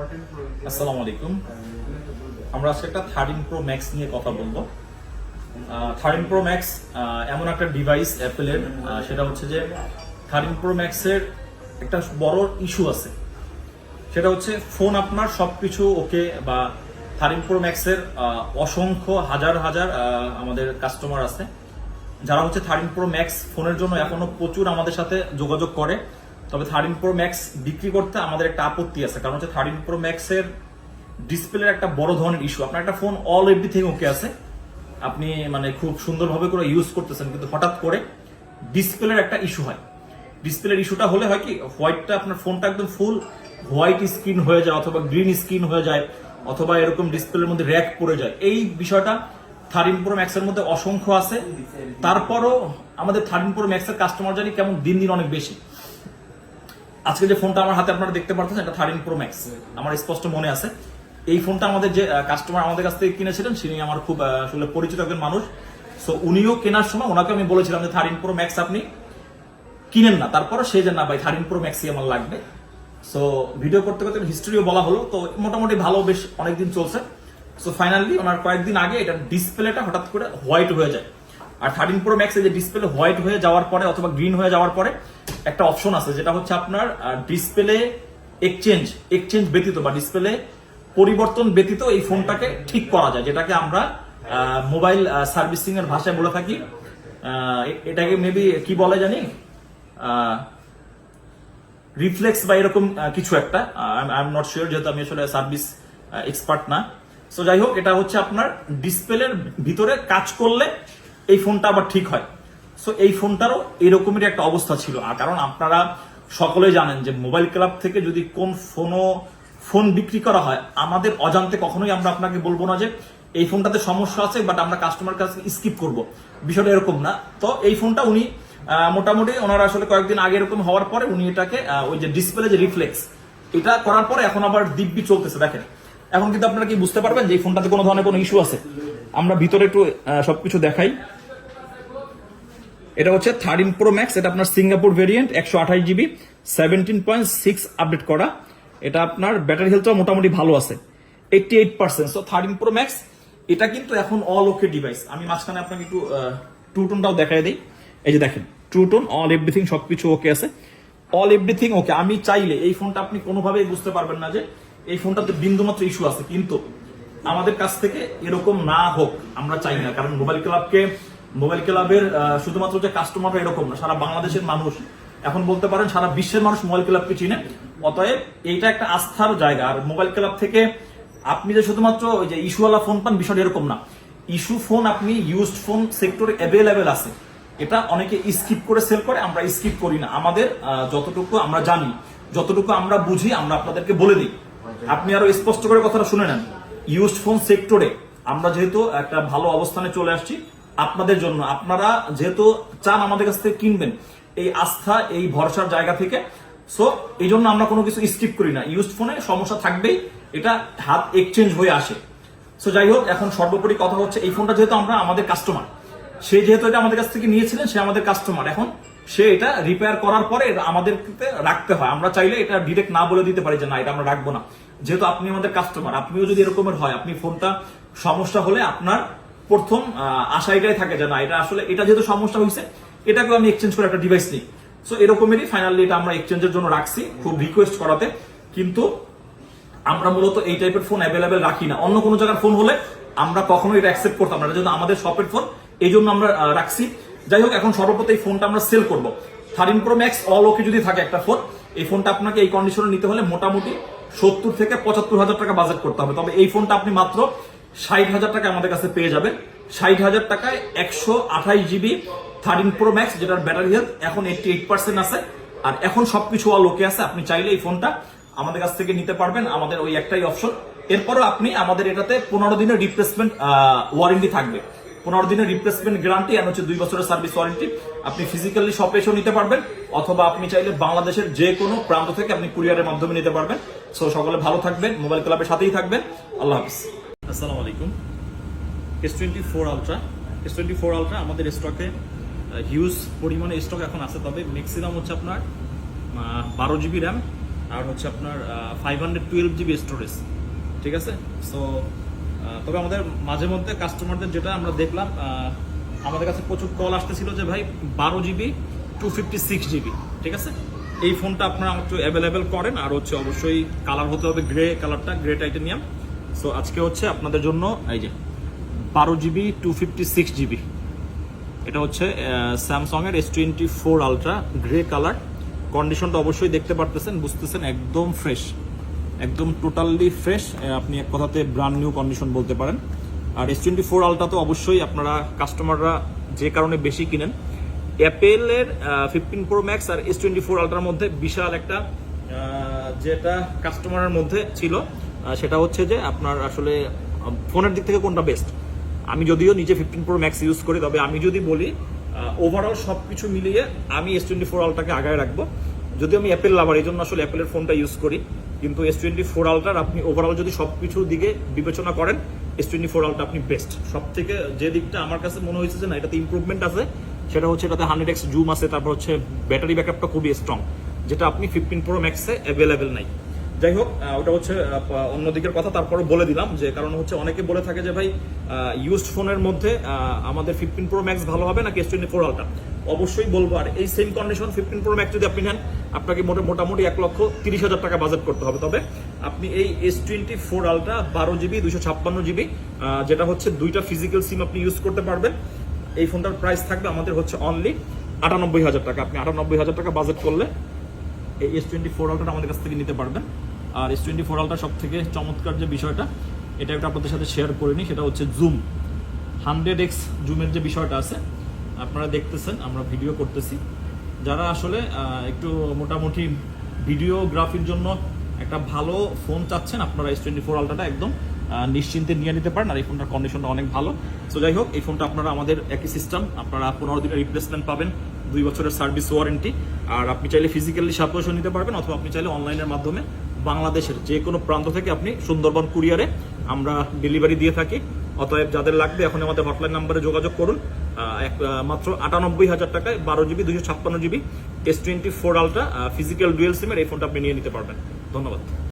আসসালামু আলাইকুম। আমরা আজকে একটা থার্টিন প্রো ম্যাক্স নিয়ে কথা বলব। থার্টিন প্রো ম্যাক্স এমন একটা ডিভাইস অ্যাপেলের সেটা হচ্ছে যে থার্টিন প্রো ম্যাক্সের একটা বড় ইস্যু আছে। সেটা হচ্ছে ফোন আপনার সবকিছু ওকে বা থার্টিন প্রো ম্যাক্সের অসংখ্য হাজার হাজার আমাদের কাস্টমার আছে। যারা হচ্ছে থার্টিন প্রো ম্যাক্স ফোনের জন্য এখনও প্রচুর আমাদের সাথে যোগাযোগ করে। তবে থার্টিন প্রো ম্যাক্স বিক্রি করতে আমাদের একটা আপত্তি আছে। কারণ হচ্ছে থার্টিন প্রো ম্যাক্সের ডিসপ্লের একটা বড় ধরনের ইস্যু আপনার একটা ফোন অল এভরিথিং ওকে আছে। আপনি মানে খুব সুন্দরভাবে করে ইউজ করতেছেন কিন্তু হঠাৎ করে ডিসপ্লের একটা ইস্যু হয়। ডিসপ্লের ইস্যুটা হলে হয় কি হোয়াইটটা আপনার ফোনটা একদম ফুল হোয়াইট স্ক্রিন হয়ে যায় অথবা গ্রিন স্ক্রিন হয়ে যায় অথবা এরকম ডিসপ্লের মধ্যে র্যাক পড়ে যায়। এই বিষয়টা থার্টিন প্রো ম্যাক্সের মধ্যে অসংখ্য আছে। তারপরও আমাদের থার্টিন প্রো ম্যাক্সের কাস্টমার জানি কেমন দিন দিন অনেক বেশি। আজকে যে ফোনটা আমার হাতে আপনারা দেখতে পাচ্ছেন এটা থার্টিন প্রো ম্যাক্স আমার স্পষ্ট মনে আছে। এই ফোনটা আমাদের যে কাস্টমার আমাদের কাছ থেকে কিনেছিলেন তিনি আমার খুব আসলে পরিচিত একজন মানুষ। সো উনিও কেনার সময় ওনাকে আমি বলেছিলাম যে থার্টিন প্রো ম্যাক্স আপনি কিনেন না। তারপরে সে যে, না ভাই থার্টিন প্রো ম্যাক্সই আমার লাগবে। সো ভিডিও করতে করতে হিস্ট্রিও বলা হলো। তো, মোটামুটি ভালো বেশ অনেকদিন চলছে। সো ফাইনালি ওনার কয়েকদিন আগে এটা ডিসপ্লেটা হঠাৎ করে হোয়াইট হয়ে যায়। আর থার্টিন প্রো ম্যাক্সে যে ডিসপ্লে হোয়াইট হয়ে যাওয়ার পরে অথবা গ্রিন হয়ে যাওয়ার পরে একটা অপশন আছে, যেটা হচ্ছে আপনার ডিসপ্লে এক্সচেঞ্জ এক্সচেঞ্জ ব্যতীত বা ডিসপ্লে পরিবর্তন ব্যতীত এই ফোনটাকে ঠিক করা যায়, যেটাকে আমরা মোবাইল সার্ভিসিং এর ভাষায় বলে থাকি। এটাকে মেবি কি বলে জানি? রিফ্লেক্স বা এরকম কিছু একটা। আই এম নট শিওর যেহেতু আমি আসলে সার্ভিস এক্সপার্ট না। সো যাই হোক, এটা হচ্ছে আপনার ডিসপ্লের ভিতরে কাজ করলে এই ফোনটা আবার ঠিক হয়। সো এই ফোনটারও এরকমেরই একটা অবস্থা ছিল। আর কারণ আপনারা সকলেই জানেন যে মোবাইল ক্লাব থেকে যদি কোন ফোনও, ফোন বিক্রি করা হয়, আমাদের অজান্তে কখনোই আমরা আপনাকে বলব না যে এই ফোনটাতে সমস্যা আছে বাট আমরা কাস্টমার কাছে স্কিপ করব। বিষয়টা এরকম না। তো এই ফোনটা উনি মোটামুটি ওনারা আসলে কয়েকদিন আগে এরকম হওয়ার পরে উনি এটাকে ওই যে ডিসপ্লে যে রিফ্লেক্স এটা করার পরে এখন আবার দিব্যি চলতেছে, দেখেন। এখন কিন্তু আপনারা কি বুঝতে পারবেন যে এই ফোনটাতে কোনো ধরনের কোনো ইস্যু আছে? আমরা ভিতরে একটু সবকিছু দেখাই। এটা হচ্ছে থার্টিন প্রো ম্যাক্স এটা আপনার সিঙ্গাপুর ভেরিয়েন্ট একশো আঠাশ GB seventeen point six update করা। এটা আপনার ব্যাটারি হেলথটাও মোটামুটি ভালো আছে eighty eight percent so thirteen pro max এটা কিন্তু এখন অল ওকে ডিভাইস আমি মাঝখানে আপনাকে একটু টু টোনটাও দেখাই দিই। এই যে দেখেন টু টোন অল এভরিথিং সবকিছু ওকে আছে। অল এভরিথিং ওকে আমি চাইলে এই ফোনটা আপনি কোনোভাবেই বুঝতে পারবেন না যে এই ফোনটাতে বিন্দুমাত্র ইস্যু আছে। কিন্তু আমাদের কাছ থেকে এরকম না হোক, আমরা চাই না। কারণ মোবাইল ক্লাবকে মোবাইল ক্লাবের শুধুমাত্র যে কাস্টমাররা এরকম না, সারা বাংলাদেশের মানুষ। এখন বলতে পারেন সারা বিশ্বের মানুষ মোবাইল ক্লাবকে চিনে। অতএব এইটা একটা আস্থার জায়গা। আর মোবাইল ক্লাব থেকে আপনি যে শুধুমাত্র ওই যে ইস্যুওয়ালা ফোন পান, বিষয়টা এরকম না। ইস্যু ফোন আপনি ইউজড ফোন সেক্টরে অ্যাভেলেবেল আছে। এটা অনেকে স্কিপ করে সেল করে, আমরা স্কিপ করি না। আমাদের যতটুকু আমরা জানি, যতটুকু আমরা বুঝি, আমরা আপনাদেরকে বলে দিই। আপনি আরও স্পষ্ট করে কথাটা শুনে নেন। ইউজড ফোন সেক্টরে আমরা যেহেতু একটা ভালো অবস্থানে চলে আসছি আপনাদের জন্য। আপনারা যেহেতু চান আমাদের কাছ থেকে কিনবেন, এই আস্থা, এই ভরসার জায়গা থেকে সো এই জন্য আমরা কোনো কিছু স্কিপ করি না। ইউজড ফোনে সমস্যা থাকবেই, এটা হাত এক্সচেঞ্জ হয়ে আসে। সো যাই হোক, এখন সর্বোপরি কথা হচ্ছে, এই ফোনটা যেহেতু আমরা আমাদের কাস্টমার সে যেহেতু এটা আমাদের কাছ থেকে নিয়েছিলেন, সে আমাদের কাস্টমার এখন সে এটা রিপেয়ার করার পরে এটা আমাদেরকে রাখতে হয়। আমরা চাইলে এটা ডিরেক্ট না বলে দিতে পারি যে, না, এটা আমরা রাখব না। যেহেতু আপনি আমাদের কাস্টমার আপনিও যদি এরকমের হয়, আপনি ফোনটা সমস্যা হলে আপনার প্রথম আশা এটাই থাকে যে না, এটা আসলে, এটা যেহেতু সমস্যা হয়েছে এটাকেও আমি এক্সচেঞ্জ করে একটা ডিভাইস নিই। সো এরকমেরই ফাইনালি এটা আমরা এক্সচেঞ্জের জন্য রাখছি, খুব রিকোয়েস্ট করাতে। কিন্তু আমরা মূলত এই টাইপের ফোন অ্যাভেলেবেল রাখি না। অন্য কোনো জায়গার ফোন হলে আমরা কখনো এটা অ্যাকসেপ্ট করতাম না। যেহেতু আমাদের শপের ফোন এই জন্য আমরা রাখছি। যাই হোক, এখন সর্বপ্রথম এই ফোনটা আমরা সেল করব। Thirteen pro max all okay যদি থাকে একটা ফোন এই ফোনটা আপনাকে এই কন্ডিশনে নিতে হলে মোটামুটি সত্তর থেকে পঁচাত্তর হাজার টাকা বাজেট করতে হবে। তবে এই ফোনটা আপনি মাত্র ষাট হাজার টাকা আমাদের কাছে পেয়ে যাবেন ষাট হাজার টাকায় একশো আঠাশ জিবি থার্টিন প্রো ম্যাক্স, যেটার ব্যাটারি হেলথ এখন এইটটি এইট পার্সেন্ট আছে। আর এখন সবকিছু অল ওকে আছে। আপনি চাইলে এই ফোনটা আমাদের কাছ থেকে নিতে পারবেন, আমাদের ওই একটাই অপশন এরপরও আপনি আমাদের এটাতে পনেরো দিনের রিপ্লেসমেন্ট ওয়ারেন্টি থাকবে। পনেরো দিনের রিপ্লেসমেন্ট গ্যারান্টি আর হচ্ছে দুই বছরের সার্ভিস ওয়ারেন্টি আপনি ফিজিক্যালি শপে এসেও নিতে পারবেন, অথবা আপনি চাইলে বাংলাদেশের যে কোনো প্রান্ত থেকে আপনি কুরিয়ারের মাধ্যমে নিতে পারবেন। সো সকলে ভালো থাকবেন মোবাইল ক্লাবের সাথেই থাকবেন। আল্লাহ হাফিজ। আসসালামু আলাইকুম। S twenty four ultra S twenty four ultra আমাদের স্টকে হিউজ পরিমাণে স্টক এখন আছে, তবে ম্যাক্সিমাম হচ্ছে আপনার বারো জিবি র্যাম আর হচ্ছে আপনার five hundred twelve GB storage ঠিক আছে? সো তবে আমাদের মাঝে মধ্যে কাস্টমারদের যেটা আমরা দেখলাম আমাদের কাছে প্রচুর কল আসতেছিল যে, ভাই, বারো GB two fifty six GB ঠিক আছে? এই ফোনটা আপনারা একটু অ্যাভেলেবেল করেন, আর হচ্ছে অবশ্যই কালার হতে হবে গ্রে কালারটা গ্রে টাইটেনিয়াম সো আজকে হচ্ছে আপনাদের জন্য, এই যে, বারো GB two fifty six GB এটা হচ্ছে স্যামসং এর S twenty four ultra grey colour কন্ডিশনটা অবশ্যই দেখতে পারতেছেন, বুঝতেছেন, একদম ফ্রেশ একদম টোটালি ফ্রেশ আপনি এক কথাতে ব্রান্ড নিউ কন্ডিশন বলতে পারেন। আর এস টোয়েন্টি ফোর আলট্রা তো অবশ্যই আপনারা কাস্টমাররা যে কারণে বেশি কিনেন। অ্যাপেলের ফিফটিন প্রো ম্যাক্স আর এস টোয়েন্টি ফোর আলট্রার মধ্যে বিশাল একটা যেটা কাস্টমারের মধ্যে ছিল। সেটা হচ্ছে যে আপনার আসলে ফোনের দিক থেকে কোনটা বেস্ট আমি যদিও নিজে ফিফটিন প্রো ম্যাক্স ইউজ করি, তবে আমি যদি বলি ওভারঅল সব কিছু মিলিয়ে আমি এস টোয়েন্টি ফোর আলটাকে আগায় রাখব। যদি আমি অ্যাপেল লাভার এই জন্য আসলে অ্যাপেলের ফোনটা ইউজ করি। কিন্তু এস টোয়েন্টি ফোর আলটার আপনি ওভারঅল যদি সব কিছুর দিকে বিবেচনা করেন এস টোয়েন্টি ফোর আলটা আপনি বেস্ট সব থেকে যে দিকটা আমার কাছে মনে হয়েছে যে না, এটাতে ইম্প্রুভমেন্ট আছে, সেটা হচ্ছে এটাতে হান্ড্রেড এক্স জুম আছে, তারপর হচ্ছে ব্যাটারি ব্যাকআপটা খুবই স্ট্রং যেটা আপনি ফিফটিন প্রো ম্যাক্সে অ্যাভেলেবেল নাই। যাই হোক ওটা হচ্ছে অন্য দিকের কথা তারপরে বলে দিলাম যে কারণ হচ্ছে অনেকে বলে থাকে যে ভাই ইউজড ফোনের মধ্যে আমাদের ফিফটিন প্রো ম্যাক্স ভালো হবে না কেস টোয়েন্টি ফোর আলটা অবশ্যই বলব, আর এই same condition fifteen pro max যদি আপনি নেন, আপনাকে মোটা- মোটামুটি এক লক্ষ তিরিশ হাজার টাকা বাজেট করতে হবে। তবে আপনি এই এস টোয়েন্টি ফোর আলটা বারো জিবি দুইশো ছাপ্পান্ন জিবি যেটা হচ্ছে দুইটা ফিজিক্যাল সিম আপনি ইউজ করতে পারবেন। এই ফোনটার প্রাইস থাকবে আমাদের হচ্ছে অনলি আটানব্বই হাজার টাকা। আপনি আটানব্বই হাজার টাকা বাজেট করলে এই এস টোয়েন্টি ফোর আলটা আমাদের কাছ থেকে নিতে পারবেন। আর এস টোয়েন্টি ফোর আলটা সব থেকে চমৎকার যে বিষয়টা, এটা একটা আপনাদের সাথে শেয়ার করে নিই সেটা হচ্ছে জুম হান্ড্রেড এক্স জুমের যে বিষয়টা আছে, আপনারা দেখতেছেন, আমরা ভিডিও করতেছি। যারা আসলে একটু মোটামুটি ভিডিওগ্রাফির জন্য একটা ভালো ফোন চাচ্ছেন, আপনারা এস টোয়েন্টি ফোর আলটাটা একদম নিশ্চিন্তে নিয়ে নিতে পারেন, আর এই ফোনটার কন্ডিশনটা অনেক ভালো। সো যাই হোক, এই ফোনটা আপনারা আমাদের একই সিস্টেম আপনারা পনেরো দিনের রিপ্লেসমেন্ট পাবেন, দুই বছরের সার্ভিস ওয়ারেন্টি আর আপনি চাইলে ফিজিক্যালি সাপোর্টও নিতে পারবেন, অথবা আপনি চাইলে অনলাইনের মাধ্যমে বাংলাদেশের যে কোনো প্রান্ত থেকে আপনি সুন্দরবন কুরিয়ারে আমরা ডেলিভারি দিয়ে থাকি। অতএব যাদের লাগবে এখন আমাদের হটলাইন নাম্বারে যোগাযোগ করুন। মাত্র আটানব্বই হাজার টাকায় বারো জিবি দুশো ছাপ্পান্ন GB S twenty four ultra physical dual সিমের এই ফোনটা আপনি নিয়ে নিতে পারবেন। ধন্যবাদ।